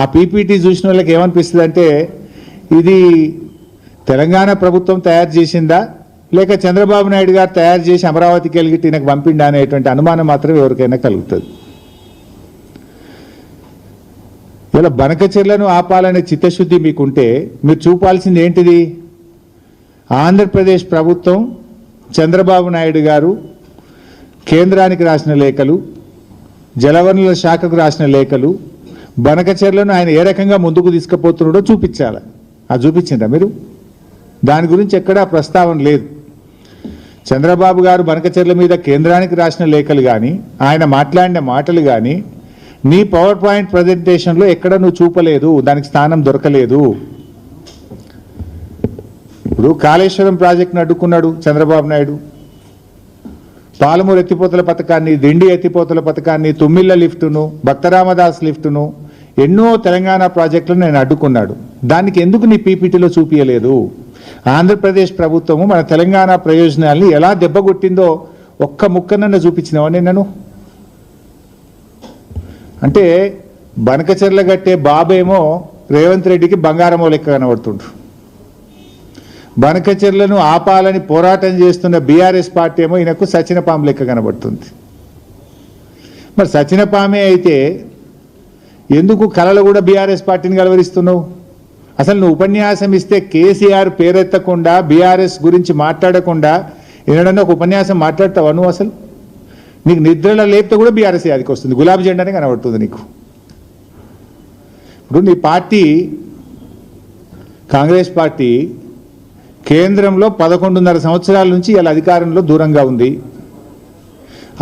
ఆ పీపీటీ చూసిన వాళ్ళకి ఏమనిపిస్తుంది అంటే ఇది తెలంగాణ ప్రభుత్వం తయారు చేసిందా? లేక చంద్రబాబు నాయుడు గారు తయారు చేసి అమరావతికి వెళ్ళి నాకు పంపిండా అనేటువంటి అనుమానం మాత్రం ఎవరికైనా కలుగుతుంది. ఇలా బనకచెర్లను ఆపాలనే చిత్తశుద్ధి మీకుంటే మీరు చూపాల్సింది ఏంటిది? ఆంధ్రప్రదేశ్ ప్రభుత్వం చంద్రబాబు నాయుడు గారు కేంద్రానికి రాసిన లేఖలు జలవనరుల శాఖకు రాసిన లేఖలు బనకచర్లను ఆయన ఏ రకంగా ముందుకు తీసుకుపోతున్నాడో చూపించాలి. అది చూపించిందా మీరు? దాని గురించి ఎక్కడా ప్రస్తావన లేదు. చంద్రబాబు గారు బనకచర్ల మీద కేంద్రానికి రాసిన లేఖలు కానీ ఆయన మాట్లాడిన మాటలు కానీ నీ పవర్ పాయింట్ ప్రజెంటేషన్లో ఎక్కడ నువ్వు చూపలేదు దానికి స్థానం దొరకలేదు. ఇప్పుడు కాళేశ్వరం ప్రాజెక్టును అడ్డుకున్నాడు చంద్రబాబు నాయుడు. పాలమూరు ఎత్తిపోతల పథకాన్ని దిండి ఎత్తిపోతల పథకాన్ని తుమ్మిళ్ళ లిఫ్టును భక్తరామదాస్ లిఫ్టును ఎన్నో తెలంగాణ ప్రాజెక్టులను నేను అడ్డుకున్నాడు. దానికి ఎందుకు నీ పీపీటీలో చూపించలేదు ఆంధ్రప్రదేశ్ ప్రభుత్వము మన తెలంగాణ ప్రయోజనాల్ని ఎలా దెబ్బగొట్టిందో ఒక్క ముక్కనన్న చూపించినావా నేను అంటే బనకచెర్ల గట్టే బాబేమో రేవంత్ రెడ్డికి బంగారమో లెక్క కనబడుతుండ్రు బనకచెర్లను ఆపాలని పోరాటం చేస్తున్న బీఆర్ఎస్ పార్టీ ఏమో ఈయనకు సచినపాము లెక్క కనబడుతుంది. మరి సచినపామే అయితే ఎందుకు కళలు కూడా బీఆర్ఎస్ పార్టీని కలవరిస్తున్నావు? అసలు నువ్వు ఉపన్యాసం ఇస్తే కేసీఆర్ పేరెత్తకుండా బీఆర్ఎస్ గురించి మాట్లాడకుండా ఏదన్నా ఒక ఉపన్యాసం మాట్లాడతావా నువ్వు అసలు? నీకు నిద్రలో లేపితే కూడా బీఆర్ఎస్ యాదికి వస్తుంది. గులాబీ జెండానే కనబడుతుంది నీకు. ఇప్పుడు నీ పార్టీ కాంగ్రెస్ పార్టీ కేంద్రంలో పదకొండున్నర సంవత్సరాల నుంచి ఇలా అధికారంలో దూరంగా ఉంది.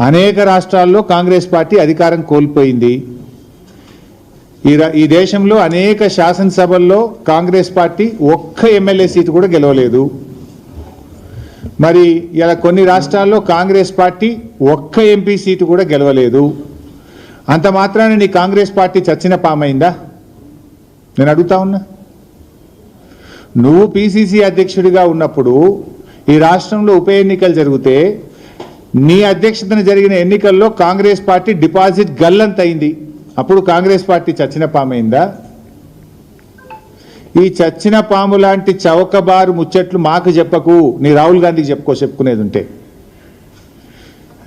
అనేక రాష్ట్రాల్లో కాంగ్రెస్ పార్టీ అధికారం కోల్పోయింది. ఈ ఈ దేశంలో అనేక శాసనసభల్లో కాంగ్రెస్ పార్టీ ఒక్క ఎమ్మెల్యే సీటు కూడా గెలవలేదు. మరి ఇలా కొన్ని రాష్ట్రాల్లో కాంగ్రెస్ పార్టీ ఒక్క ఎంపీ సీటు కూడా గెలవలేదు. అంత మాత్రాన నీ కాంగ్రెస్ పార్టీ చచ్చిన పామైందా? నేను అడుగుతా ఉన్నా. నువ్వు పిసిసి అధ్యక్షుడిగా ఉన్నప్పుడు ఈ రాష్ట్రంలో ఉప ఎన్నికలు జరిగితే నీ అధ్యక్షతన జరిగిన ఎన్నికల్లో కాంగ్రెస్ పార్టీ డిపాజిట్ గల్లంతైంది అప్పుడు కాంగ్రెస్ పార్టీ చచ్చిన పామైందా? ఈ చచ్చిన పాము లాంటి చౌకబారు ముచ్చట్లు మాకు చెప్పకు. నీ రాహుల్ గాంధీకి చెప్పుకో చెప్పుకునేది ఉంటే.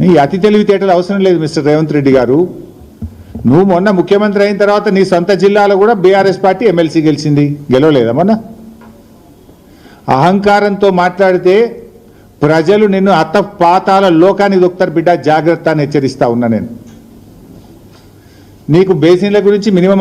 ఈ అతి తెలివితేటలు అవసరం లేదు మిస్టర్ రేవంత్ రెడ్డి గారు. నువ్వు మొన్న ముఖ్యమంత్రి అయిన తర్వాత నీ సొంత జిల్లాలో కూడా బీఆర్ఎస్ పార్టీ ఎమ్మెల్సీ గెలిచింది. గెలవలేదా మొన్న? అహంకారంతో మాట్లాడితే ప్రజలు నిన్ను అత్త పాతాల లోకానికి దొక్కుతారు బిడ్డ. జాగ్రత్త అని హెచ్చరిస్తా ఉన్నా నేను. నీకు బేసిన్ల గురించి మినిమం